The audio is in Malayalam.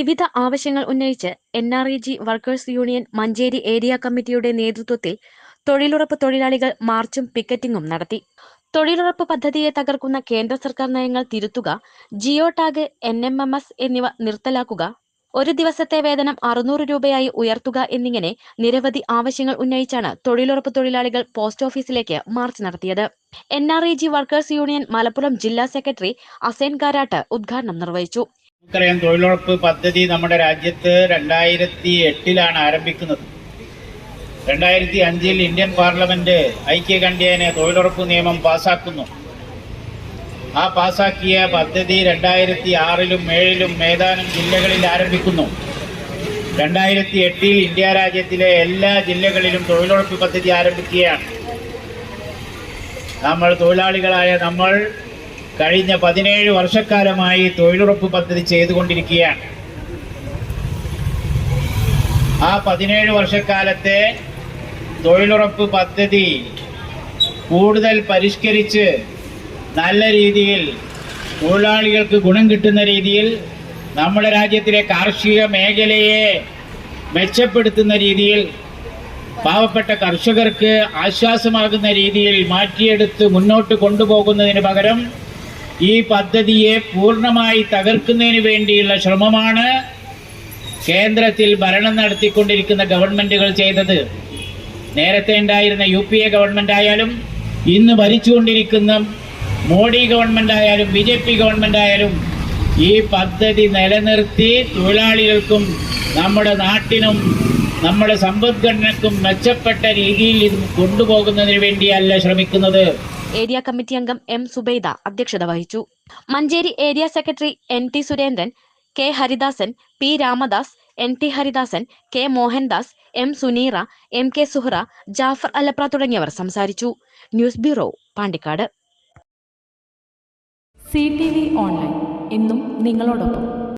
വിവിധ ആവശ്യങ്ങൾ ഉന്നയിച്ച് N R E G workers union Manjeri area കമ്മിറ്റിയുടെ നേതൃത്വത്തിൽ തൊഴിലുറപ്പ് തൊഴിലാളികൾ മാർച്ചും പിക്കറ്റിംഗും നടത്തി. തൊഴിലുറപ്പ് പദ്ധതിയെ തകർക്കുന്ന കേന്ദ്ര സർക്കാർ നയങ്ങൾ തിരുത്തുക geo tag N M M S എന്നിവ നിർത്തലാക്കുക ഒരു ദിവസത്തെ വേതനം അറുന്നൂറ് രൂപയായി ഉയർത്തുക എന്നിങ്ങനെ നിരവധി ആവശ്യങ്ങൾ ഉന്നയിച്ചാണ് തൊഴിലുറപ്പ് തൊഴിലാളികൾ പോസ്റ്റ് ഓഫീസിലേക്ക് മാർച്ച് നടത്തിയത്. N R E G workers union Malappuram ജില്ലാ സെക്രട്ടറി അസൈൻ കാരാട്ട് ഉദ്ഘാടനം നിർവഹിച്ചു. നമുക്കറിയാം തൊഴിലുറപ്പ് പദ്ധതി നമ്മുടെ രാജ്യത്ത് രണ്ടായിരത്തി എട്ടിലാണ് ആരംഭിക്കുന്നത്. രണ്ടായിരത്തി അഞ്ചിൽ ഇന്ത്യൻ പാർലമെന്റ് ഐക്യകണ്ഠ്യേന തൊഴിലുറപ്പ് നിയമം പാസാക്കുന്നു. ആ പാസാക്കിയ പദ്ധതി രണ്ടായിരത്തി ആറിലും ഏഴിലും ഏതാനും ജില്ലകളിൽ ആരംഭിക്കുന്നു. രണ്ടായിരത്തി എട്ടിൽ ഇന്ത്യ രാജ്യത്തിലെ എല്ലാ ജില്ലകളിലും തൊഴിലുറപ്പ് പദ്ധതി ആരംഭിക്കുകയാണ്. നമ്മൾ തൊഴിലാളികളായ നമ്മൾ കഴിഞ്ഞ പതിനേഴ് വർഷക്കാലമായി തൊഴിലുറപ്പ് പദ്ധതി ചെയ്തുകൊണ്ടിരിക്കുകയാണ്. ആ പതിനേഴ് വർഷക്കാലത്തെ തൊഴിലുറപ്പ് പദ്ധതി കൂടുതൽ പരിഷ്കരിച്ച് നല്ല രീതിയിൽ തൊഴിലാളികൾക്ക് ഗുണം കിട്ടുന്ന രീതിയിൽ നമ്മുടെ രാജ്യത്തിലെ കാർഷിക മേഖലയെ മെച്ചപ്പെടുത്തുന്ന രീതിയിൽ പാവപ്പെട്ട കർഷകർക്ക് ആശ്വാസമാകുന്ന രീതിയിൽ മാറ്റിയെടുത്ത് മുന്നോട്ട് കൊണ്ടുപോകുന്നതിന് പകരം ഈ പദ്ധതിയെ പൂർണമായി തകർക്കുന്നതിന് വേണ്ടിയുള്ള ശ്രമമാണ് കേന്ദ്രത്തിൽ ഭരണം നടത്തിക്കൊണ്ടിരിക്കുന്ന ഗവൺമെന്റുകൾ ചെയ്തത്. നേരത്തെ ഉണ്ടായിരുന്ന യു പി എ ഗവൺമെന്റ് ആയാലും ഇന്ന് ഭരിച്ചുകൊണ്ടിരിക്കുന്ന മോഡി ഗവൺമെന്റ് ആയാലും ബി ജെ പി ഗവൺമെന്റ് ആയാലും ഈ പദ്ധതി നിലനിർത്തി തൊഴിലാളികൾക്കും നമ്മുടെ നാട്ടിനും നമ്മുടെ സമ്പദ്ഘടനക്കും മെച്ചപ്പെട്ട രീതിയിൽ ഇത് കൊണ്ടുപോകുന്നതിന് വേണ്ടിയല്ല ശ്രമിക്കുന്നത്. ഏരിയ കമ്മിറ്റി അംഗം എം സുബൈദ അധ്യക്ഷത വഹിച്ചു. Manjeri area secretary N T Surendran K Haridasan P Ramadas N T Haridasan K Mohandas M Suneera M K Suhra Jafar Alapra തുടങ്ങിയവർ സംസാരിച്ചു. News bureau Pandikkad. C T V online. ഇന്നും നിങ്ങളോടൊപ്പം.